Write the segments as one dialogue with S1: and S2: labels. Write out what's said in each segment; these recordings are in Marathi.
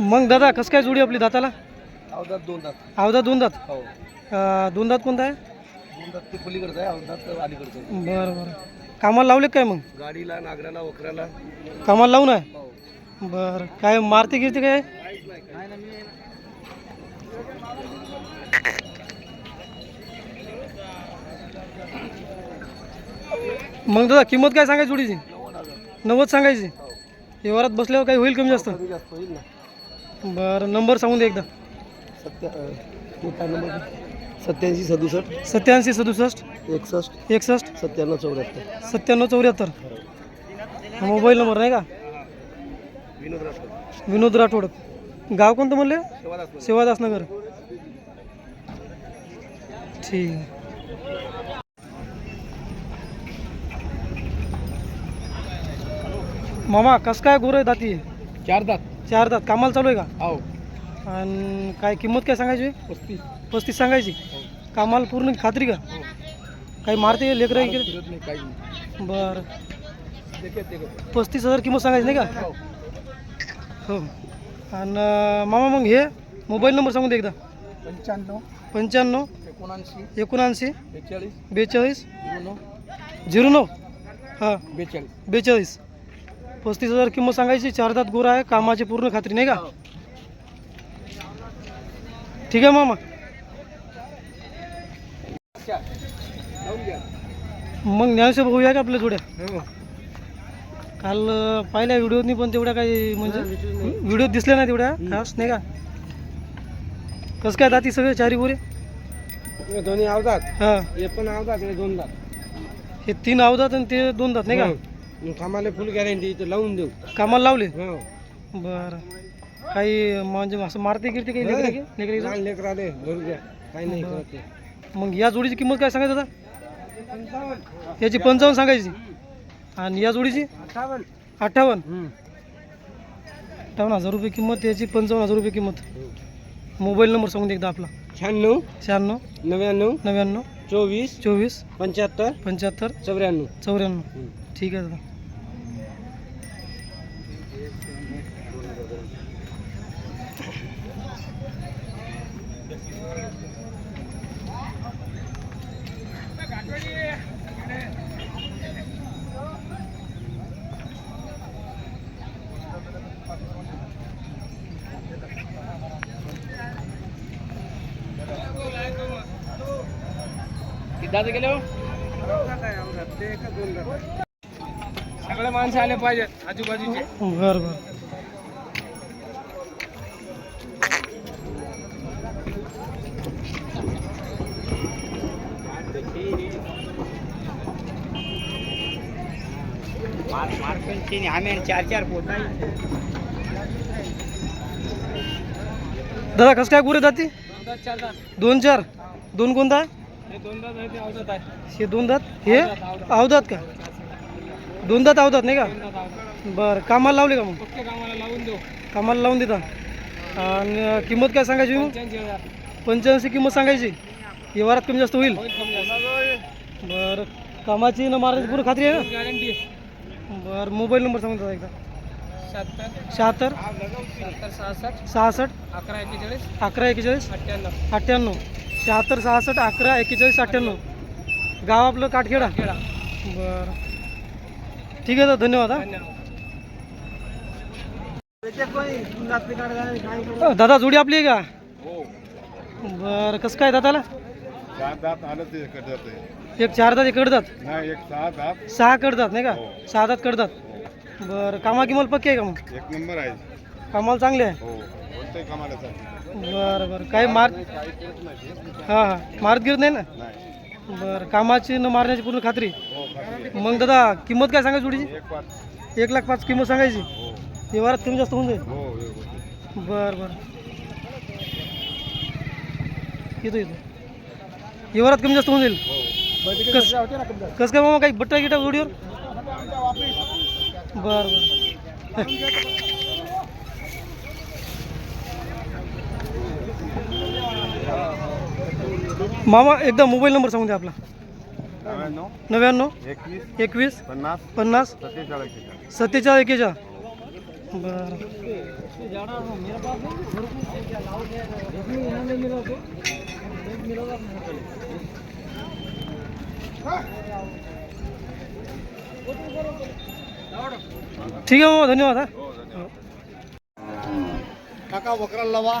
S1: मग दादा कसं काय जोडी आपली दाताला?
S2: अवधात दोन दात.
S1: अवधा दोन दात?
S2: हो.
S1: अं, दोन दात कोणता आहे?
S2: दोन दात ते पलीकडचं आहे अवधात अलीकडचं आहे.
S1: बरं बरं. कामाला लावले काय मग?
S2: गाडीला नागराला वखराला.
S1: कामाला लावून आहे?
S2: हो.
S1: बरं. काय मारते गिरते काय? मग दादा किंमत काय सांगायची जोडीची? नव्वद सांगायची? व्यवहारात बसल्यावर काही होईल कमी जास्त?
S2: कमी जास्त होईल ना.
S1: बरं नंबर सांगून दे एकदा.
S2: सत्या अं, ते काय नंबर. सत्याऐंशी सदुसष्ट.
S1: सत्याऐंशी सदुसष्ट.
S2: एकसष्ट.
S1: एकसष्ट.
S2: सत्त्याण्णव चौऱ्याहत्तर.
S1: सत्त्याण्णव चौऱ्याहत्तर. हा मोबाईल नंबर नाही का?
S2: विनोद राठोड.
S1: विनोद राठोड. गाव कोणतं म्हणले?
S2: सेवादास
S1: सेवादासनगर ठीक. मामा कसं काय गोर आहे दाती?
S2: चार दात.
S1: चार दात. कामाला चालू आहे का?
S2: हो.
S1: आणि काय किंमत काय सांगायची?
S2: पस्तीस.
S1: पस्तीस सांगायची? कामाला पूर्ण खात्री का?
S2: हो.
S1: काही मारते लेकरं इकडे?
S2: फिरत नाही काही नाही.
S1: बरं.
S2: देखत देखत
S1: पस्तीस हजार किंमत सांगायची नाही का?
S2: हो.
S1: हो. आणि मामा मग हे मोबाईल नंबर सांगून दे एकदा.
S2: पंच्याण्णव
S1: पंच्याण्णव
S2: एकोणऐंशी
S1: एकोणऐंशी
S2: बेचाळीस
S1: बेचाळीस
S2: झिरो
S1: झिरो नऊ. हां.
S2: बेचाळीस.
S1: बेचाळीस. पस्तीस हजार किंमत सांगायची चार दात गोरा आहे कामाची पूर्ण खात्री नाही का? ठीक आहे मामा. मग ज्ञानेश्वर भाऊ का आपल्या जोड्या?
S2: हो
S1: काल पाहिल्या व्हिडिओनी पण तेवढ्या काही म्हणजे व्हिडिओ दिसल्या नाही तेवढ्या खास नाही का? कसं काय दाती सगळे चारी गोरे?
S2: दोन्ही आवतात
S1: हां.
S2: हे पण आवतात हे दोन दात.
S1: हे तीन अवधात आणि ते दोन दात नाही का?
S2: कामाला फुल गॅरंटी इथं लावून देऊ.
S1: कामाला लावले?
S2: हो.
S1: बरं. काही म्हणजे असं मारते गिरते काही लेकरं की? लेकरं
S2: लहान लेकर आले भरू द्या. काही नाही करत ते.
S1: मग या जोडीची किंमत काय सांगायचं दादा याची पंचावन्न सांगायची. आणि या जोडीची?
S2: अठ्ठावन्न.
S1: अठ्ठावन्न.
S2: हम्म.
S1: अठ्ठावन्न हजार रुपये किंमत याची पंचावन्न हजार रुपये किंमत. मोबाईल नंबर सांगून दे एकदा आपला.
S2: शहाण्णव.
S1: शहाण्णव.
S2: नव्याण्णव.
S1: नव्याण्णव.
S2: चोवीस.
S1: चोवीस.
S2: पंच्याहत्तर.
S1: पंच्याहत्तर.
S2: चौऱ्याण्णव.
S1: चौऱ्याण्णव. ठीक आहे दादा।
S2: किती गेले सगळे माणसं आले पाहिजेत आजूबाजूचे.
S1: बरं बरं.
S2: आम्ही चार चार पोत
S1: दादा कसं काय गुरे जाते? दोन चार? दोन कोणता?
S2: हे आहे
S1: हे दोन दात हे अवधात का? दोन दात अवधात नाही का? बरं कामाला लावले का मग?
S2: पक्के कामाला लावून देऊ.
S1: कामाला लावून देता? आणि किंमत काय सांगायची मग
S2: पंच्याऐंशी हजार.
S1: पंच्याऐंशी किंमत सांगायची? व्यवहारात कमी जास्त होईल. बरं कामाची न मारायची पूर्ण खात्री आहे
S2: गॅरंटी
S1: ना बरं मोबाईल नंबर सांगून एकदा.
S2: शहात्तर. सहासष्ट.
S1: सहासष्ट.
S2: अकरा एक्केचाळीस.
S1: अकरा एक्केचाळीस.
S2: अठ्ठ्याण्णव.
S1: अठ्ठ्याण्णव. शहात्तर सहासष्ट अकरा एक्केचाळीस अठ्ठ्याण्णव. गाव आपलं काठखेडा
S2: खेळा
S1: बरं. ठीक आहे दादा धन्यवाद हा. दादा जोडी आपली आहे का? बरं कसं काय दादाला?
S3: चार दात आलं ते
S1: एक चार दात एक कडदात
S3: नाही एक सहा दात
S1: सहा कडदात नाही का? सहा दात कडदात बरं कामा किमाल पक्की आहे का मग?
S3: एक नंबर आहे
S1: कामाला चांगले आहे? बरं बरं. काही मार
S3: हा हा
S1: हां हां. मारत गिरत नाही ना? बरं कामाची न मारण्याची पूर्ण खात्री?
S3: हो
S1: मग दादा किंमत काय सांगायची जोडीची?
S3: एक
S1: लाख पाच. किंमत सांगायची?
S3: हो.
S1: व्यवहारात कमी जास्त होऊन जाईल?
S3: हो.
S1: बरं बरं. येतो येतो. व्यवहारात कमी जास्त होऊन जाईल? कस कसं काय मामा काही बट्टा गिटा जोडीवर? बरं बरं. मामा एकदा मोबाईल नंबर सांगून द्या आपला.
S3: नव्याण्णव
S1: नव्याण्णव
S3: एकवीस
S1: एकवीस
S3: पन्नास
S1: पन्नास
S3: सत्तेचाळीस
S1: एकेचा बरं. ठीक आहे मग धन्यवाद हा.
S3: काका वकरा लावा.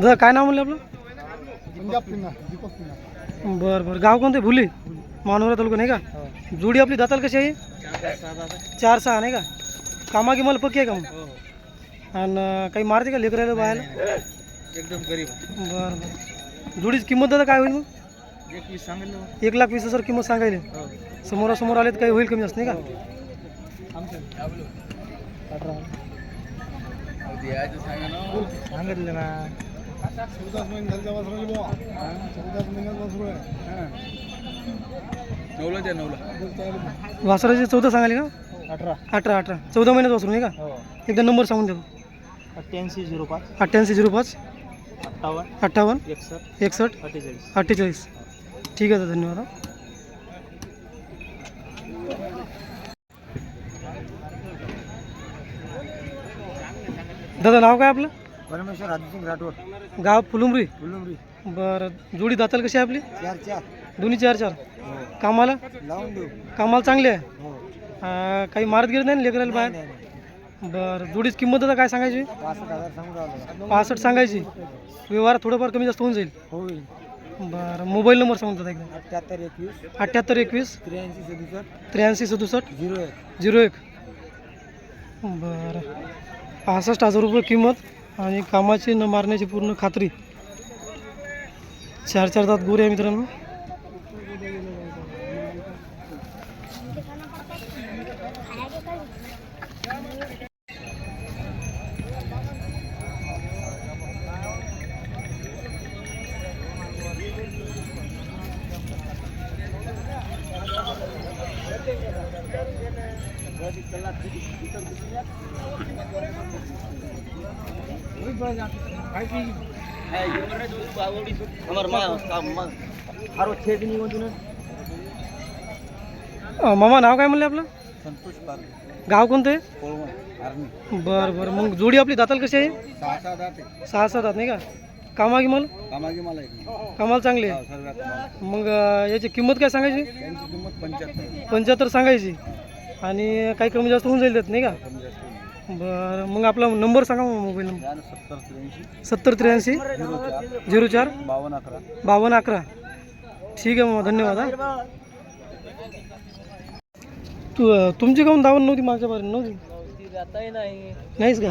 S1: दादा काय नाव म्हणलं आपलं? बरं बरं. गाव कोणतं भुले. मानोरा तालुका नाही का? जोडी आपली दाताल कशी आहे? चार सहा नाही का? कामा की मला पक्की आहे का मग? आणि काही मारते का लेकरायला बाहेर
S3: एकदम गरीब
S1: बरं बरं. जोडीची किंमत दादा काय होईल मग?
S3: सांगितलं
S1: एक लाख वीस हजार किंमत सांगायला. समोरासमोर आले तर काही होईल कमी असं नाही का?
S3: सांगितलं ना. चौदाच महिने झाले तेव्हा समजलं चौदाच महिन्यात वासरू आहे नऊला द्या नऊला
S1: वासराची चौदा सांगायला का?
S3: अठरा.
S1: अठरा अठरा. चौदा महिन्यात वासरू नाही का?
S3: हो.
S1: एकदा नंबर सांगून देतो
S3: अठ्ठ्याऐंशी झिरो पाच.
S1: अठ्ठ्याऐंशी झिरो पाच.
S3: अठ्ठावन्न.
S1: अठ्ठावन्न.
S3: एकसष्ट.
S1: एकसष्ट.
S3: अठ्ठेचाळीस.
S1: अठ्ठेचाळीस. ठीक आहे दादा धन्यवाद. दादा नाव काय आपलं?
S3: परमेश्वर राठोड.
S1: गाव फुलुंबरी.
S3: फुलुंबरी.
S1: बरं जोडी दाताल कशी आहे आपली?
S3: चार चार.
S1: दोन्ही चार चार. कामाला?
S3: लावून देऊ.
S1: कामाला चांगले आहे?
S3: हो.
S1: काही मारत गेलं नाही ना लेकराला बाहेर?
S3: नाही
S1: बरं जोडीची किंमत दादा काय सांगायची?
S3: पासष्ट हजार सांगू राहिलो.
S1: पासष्ट सांगायची. व्यवहार थोडंफार कमी जास्त होऊन जाईल.
S3: होईल.
S1: बरं मोबाईल नंबर सांगतो दादा एकदा.
S3: अठ्ठ्याहत्तर एकवीस.
S1: अठ्ठ्याहत्तर एकवीस.
S3: त्र्याऐंशी सदुसष्ट.
S1: त्र्याऐंशी सदुसष्ट.
S3: झिरो एक.
S1: झिरो एक. बरं. पासष्ट हजार रुपये किंमत. आणि कामाची न मारण्याची पूर्ण खात्री चार चार दात गोरे आहे मित्रांनो. मामा नाव काय म्हणले आपलं?
S3: संतोष
S1: गाव कोणतं आहे? बरं बरं. मग जोडी आपली दाताल कशी आहे?
S3: सहा सहा दात
S1: नाही का? कामा गिमाल
S3: कामागी मला
S1: कामाला चांगली. मग याची किंमत काय सांगायची?
S3: पंच्याहत्तर
S1: सांगायची. आणि काही कमी जास्त होऊन जाईल त्यात नाही का. बरं मग आपला नंबर सांगा मग मोबाईल नंबर.
S3: सत्तर त्र्याऐंशी.
S1: सत्तर त्र्याऐंशी.
S3: झिरो चार. बावन्न अकरा.
S1: बावन्न अकरा. ठीक आहे मग धन्यवाद हा. तू तुमची काऊन दावण नव्हती मागच्या बारे नव्हती? नाहीच का?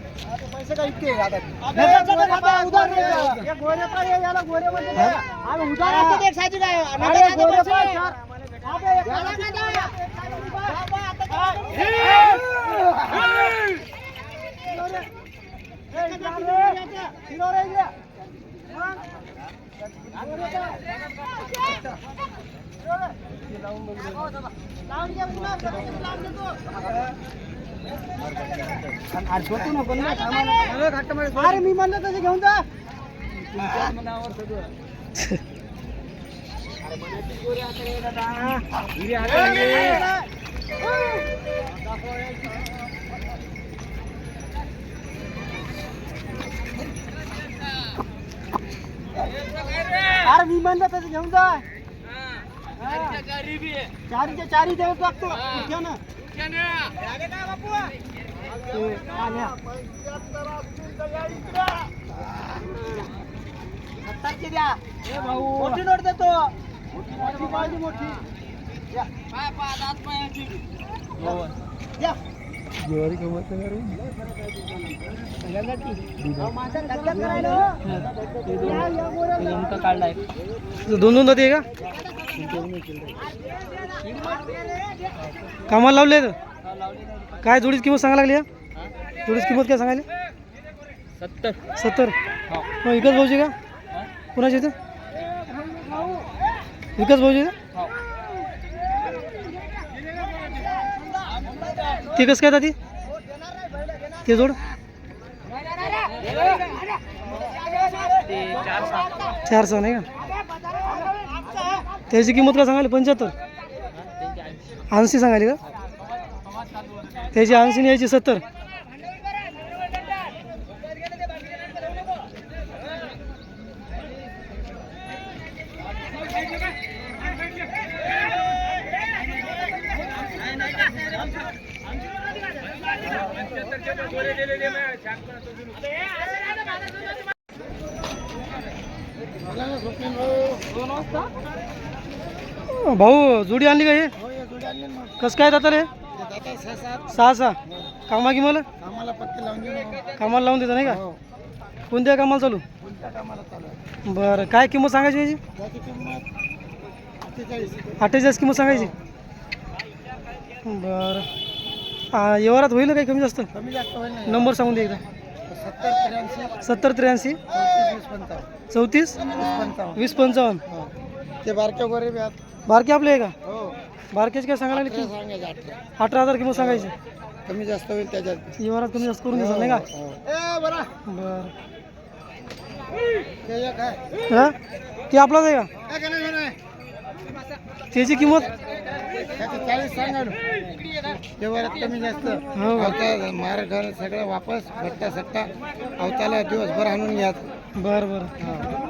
S3: पैसे काय इतके? आता अरे मी म्हणलं तसं घेऊन जा.
S2: अरे मी म्हणलं तसं घेऊन जा. चारीच्या चारी देऊ लागतो. घ्या ना. सत्तरची द्या. मोठी नोट देतो. मोठी मोठी. द्या. द्या.
S3: ज्वारी कमवत नाही
S2: अहो, माझं लग्न करायला. हो. या, या बोरा.
S1: दोन दोन जाते का? कामाला लावले काय जोडीची किंमत सांगा लागली जोडीची किंमत काय सांगायली?
S2: सत्तर.
S1: सत्तर? मग विकास भाऊची का? कुणाची इथं विकास भाऊची का? ते कसं काय ती ते जोड चार सहा नाही का? त्याची किंमत काय सांगायली? पंच्याहत्तर. ऐंशी सांगायली का? त्याची ऐंशी आणि सत्तर. भाऊ जोडी आणली का हे? कसं काय जातं रे? सहा सहा कामा की मला. कामाला लावून देतं नाही का? कोणत्या कामाला चालू?
S3: कोणत्या कामाला चालू
S1: बरं काय किंमत सांगायची याची?
S3: अठ्ठेचाळीस.
S1: किंमत सांगायची? बरं. आ, व्यवहारात होईल ना काही कमी जास्त नंबर सांगून दे एकदा.
S3: सत्तर त्र्याऐंशी. चौतीस वीस पंचावन्न. हो. ते बारक्या गोरे बी आहेत.
S1: बारके आपले आहे का?
S3: हो.
S1: बारकेच काय सांगायला लागले
S3: सांगायचे अठरा.
S1: अठरा हजार किंमत सांगायची.
S3: कमी जास्त होईल त्याच्यात.
S1: व्यवहारात कमी जास्त करून देसाल नाही का?
S3: हो. ए बरा.
S1: बरं
S3: ते एक आहे.
S1: हा? ते आपलाच आहे का?
S3: काय?
S1: त्याची किंमत?
S3: त्याचे चाळीस सांगा ना. व्यवहारात कमी जास्त.
S1: हो?
S3: अवता मार घर सगळं वापस भट्टा सट्टा. अवताला दिवसभर आणून घ्या.
S1: बरं बरं.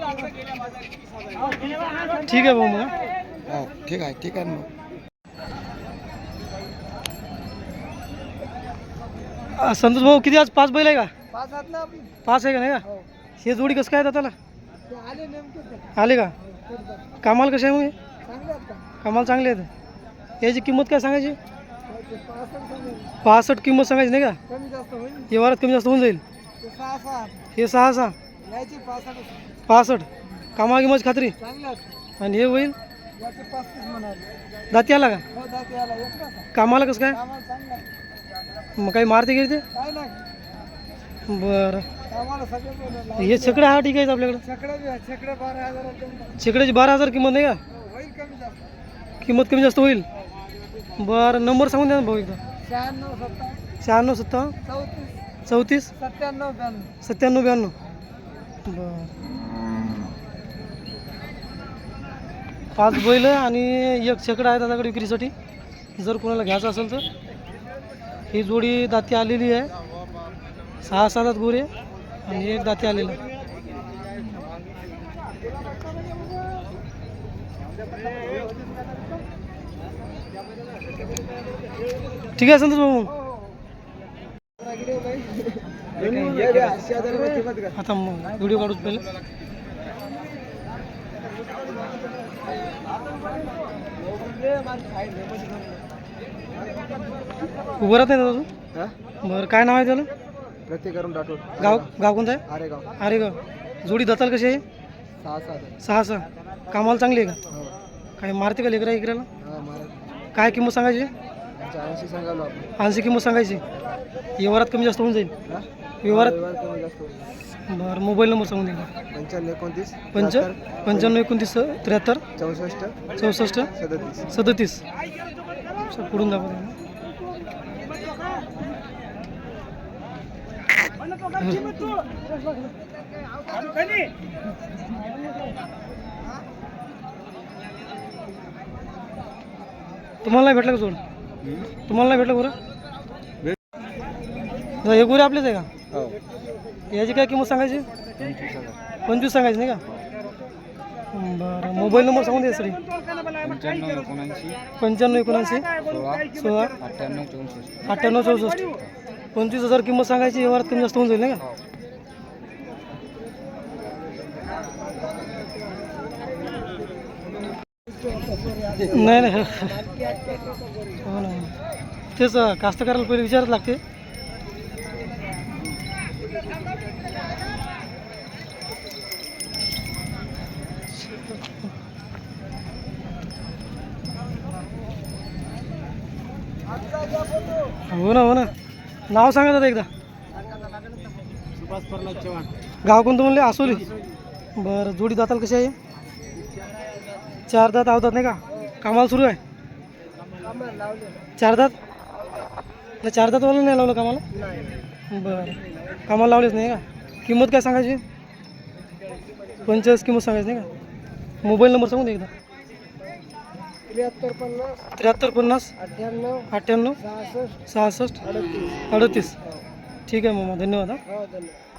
S1: ठीक है भाऊ मग हा.
S3: हो ठीक आहे ठीक आहे मग
S1: संतोष भाऊ किती आज पाच बैल आहे का?
S3: पाच
S1: आहे का नाही का? हे. जोडी कसं काय त्याला
S3: आले
S1: का? कामाला कसे आहे मग हे?
S3: चांगले आहेत का?
S1: कामाला चांगले आहेत. याची किंमत काय सांगायची?
S3: पासष्ट
S1: किंमत सांगायची नाही का? व्यवहारात कमी जास्त होऊन जाईल. हे सहा सहा.
S3: पासष्ट.
S1: पासष्ट कामा किंमत खात्री आणि हे होईल? दाती आला का?
S3: हो
S1: कामाला कसं काय. मग काही मारते
S3: काय नाही.
S1: बरं. हे छकडे हा ठीक आहे आपल्याकडे. छकड्याची बारा हजार किंमत नाही का?
S3: हो,
S1: किंमत कमी जास्त होईल? बरं नंबर सांगून द्या ना भाऊ एकदा.
S3: शहाण्णव सत्ता. चौतीस? सत्त्याण्णव ब्याण्णव.
S1: सत्त्याण्णव ब्याण्णव. बर. पाच बैल आणि एक छकडा आहे दादाकडे विक्रीसाठी. जर कोणाला घ्यायचं असेल तर. ही जोडी दाती आलेली आहे. सहा सात गोरे आणि एक दाती आलेलं. ठीक आहे संतोष भाऊ. आता मग व्हिडिओ काढूच पहिले. उभं राहत दादा तू? बरं काय नाव आहे त्याला?
S3: राठोड.
S1: गाव गाव कोणतं आहे?
S3: अरे गाव
S1: अरे गाव जोडी दताल कशी आहे?
S3: सहा सात
S1: सहा सहा कामाला चांगली आहे का?
S3: हो.
S1: काही मारते का लेकरा इकराला
S3: हा महाराज
S1: काय किंमत सांगायची?
S3: ऐंशी सांगालो आपण
S1: ऐंशी किंमत सांगायची. व्यवहारात कमी जास्त होऊन जाईल.
S3: हा?
S1: व्यवहारात
S3: व्यवहार कमी जास्त होईल.
S1: बरं मोबाईल नंबर सांगून द्या
S3: पंच्याण्णव एकोणतीस
S1: पंच पंच्याण्णव एकोणतीस त्र्याहत्तर
S3: चौसष्ट
S1: चौसष्ट
S3: सदतीस.
S1: सदतीस. सर पुढून दाखवा. तुम्हाला नाही भेटलं का जोड? तुम्हाला नाही भेटलं
S3: भेट-
S1: हे गोरे आपलेच आहे का?
S3: हो.
S1: याची काय किंमत सांगायची?
S3: पंचवीस हजार
S1: पंचवीस सांगायची नाही का? बरं. मोबाईल नंबर सांगून द्या सर.
S3: पंच्याण्णव एकोणऐंशी.
S1: पंच्याण्णव एकोणऐंशी.
S3: सोळा.
S1: सोळा.
S3: अठ्ठ्याण्णव चौसष्ट.
S1: अठ्ठ्याण्णव चौसष्ट. पंचवीस हजार किंमत सांगायची व्यवहारात कमी जास्त होऊन जाईल नाही का? नाही नाही. हो ना. तेच कास्तकाराला पहिले विचारच लागते. हो ना हो ना. नाव सांगा दादा एकदा.
S3: सुभाष प्रल्हाद चव्हाण.
S1: गाव कोणतं म्हणले? आसोली. बरं जोडी दाताल कशी आहे? चार दात आवतात नाही का? कामाला सुरू आहे. चार दात? चार दातवाला नाही लावलं कामाला? बरं. कामाला लावलेच नाही का? किंमत काय सांगायची? पंचेचाळीस किंमत सांगायची नाही का? मोबाईल नंबर सांगून दे एकदा.
S2: त्र्याहत्तर पन्नास
S1: त्र्याहत्तर पन्नास
S2: अठ्ठ्याण्णव अडतीस.
S1: ठीक आहे मामा, धन्यवाद, हा.
S2: हो धन्यवाद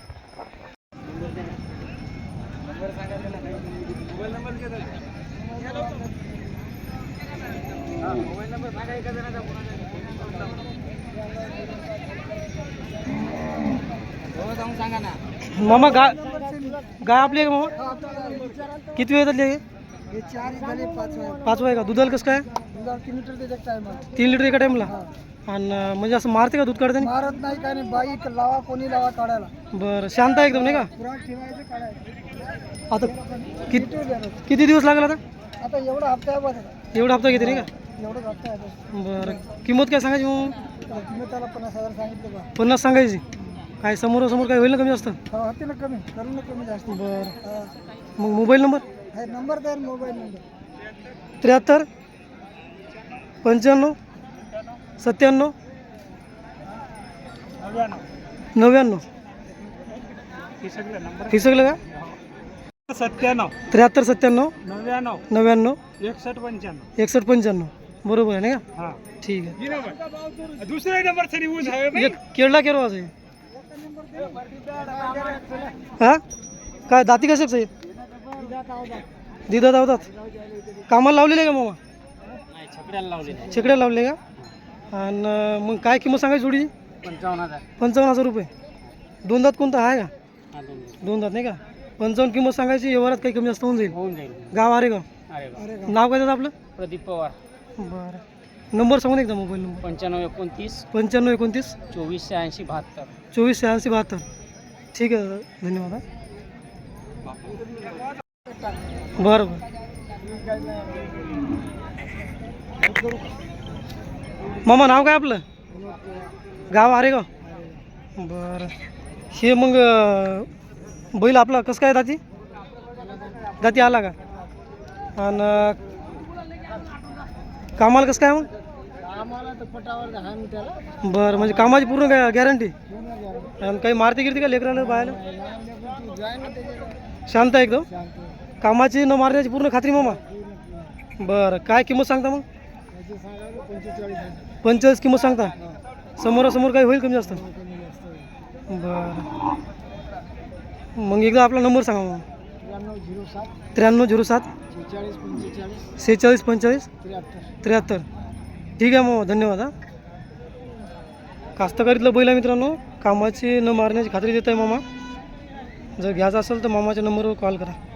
S2: सांगा
S1: मामा गाय गाय आपली आहे का मामा. किती वेळ झाली? आहे
S2: हे चार झाले पाच आहे
S1: का? दुधाला कसं काय?
S2: तीन लिटर
S1: एका टाईमला आणि म्हणजे असं मारते का दूध काढताना?
S2: मारत नाही काय नाही. बाईक लावा कोणी लावा काढायला.
S1: बरं शांत आहे एकदम नाही का? आता किती दिवस लागला आता?
S2: आता एवढा हप्ता
S1: एवढा हप्ता घेते नाही का?
S2: एवढंच हप्ता.
S1: बरं. किंमत काय सांगायची मग
S2: तुम्ही त्याला पन्नास हजार सांगितलं
S1: पन्नास सांगायची. काय समोर समोर काय होईल ना कमी जास्त?
S2: हो होते ना कमी. करू ना कमी जास्त.
S1: बरं.
S2: हा.
S1: मग मोबाईल नंबर?
S2: हे नंबर द्या ना, मोबाईल नंबर.
S1: त्र्याहत्तर पंच्याण्णव सत्त्याण्णव नव्याण्णव. हे सगळं का?
S2: सत्त्याण्णव.
S1: त्र्याहत्तर सत्त्याण्णव
S2: नव्याण्णव.
S1: नव्याण्णव
S2: एकसष्ट पंच्याण्णव.
S1: एकसष्ट पंच्याण्णव. बरोबर आहे नाही का?
S2: हा.
S1: ठीक आहे.
S2: दुसरा नंबर तरी ऊस आहे
S1: एक केळला केरो आज हा? काय दाती कसे आहेत दिदा धावतात कामाला लावलेले आहे का मामा? छकड्याला लावले का? आणि मग काय किंमत सांगायची जोडी
S2: पंचावन्न हजार.
S1: रुपये. दोन दात कोणता? आहे का? दोन दात. नाही का? पंचावन्न किंमत सांगायची व्यवहारात काही कमी जास्त होऊन जाईल. गाव आरे गाव.
S2: अरे
S1: नाव काय दादा आपलं?
S2: प्रदीप पवार.
S1: बरं. नंबर सांगून एकदा मोबाईल नंबर?
S2: पंच्याण्णव एकोणतीस
S1: पंच्याण्णव एकोणतीस?
S2: चोवीस शहाऐंशी बहात्तर.
S1: चोवीस शहाऐंशी बहात्तर. ठीक आहे दादा धन्यवाद हा. बरं बरं. मामा नाव काय आपलं? गाव अरे गाव? बरं. हे मग अं, बैल आपला कसं काय दाती? दाती आला का? आणि कामाला कसं काय मग?
S2: आम्हाला तर पटावर मी त्याला
S1: बरं म्हणजे कामाची पूर्ण गॅरंटी आणि काही मारती गिरती का लेकराला बायला?
S2: जाय ना त्याच्याकडे
S1: शांत आहे एकदम?
S2: सांगतो
S1: कामाची न मारण्याची पूर्ण खात्री मामा? बरं काय किंमत सांगता मग?
S2: त्याचे सांगायला पंचेचाळीस हजार
S1: पंचेचाळीस किंमत सांगता? समोरासमोर काही होईल कमी जास्त?
S2: कमी जास्त होईल.
S1: बरं. मग एकदा आपला नंबर सांगा मग
S2: त्र्याण्णव झिरो सात.
S1: त्र्याण्णव झिरो सात.
S2: शेहेचाळीस पंचेचाळीस.
S1: सेहेचाळीस पंचेचाळीस.
S2: त्र्याहत्तर.
S1: त्र्याहत्तर. ठीक आहे मग धन्यवाद हा. कास्तकारीतलं बैल मित्रांनो कामाची न मारण्याची खात्री देत आहे मामा. जर घ्यायचं असेल तर मामाच्या नंबरवर कॉल करा.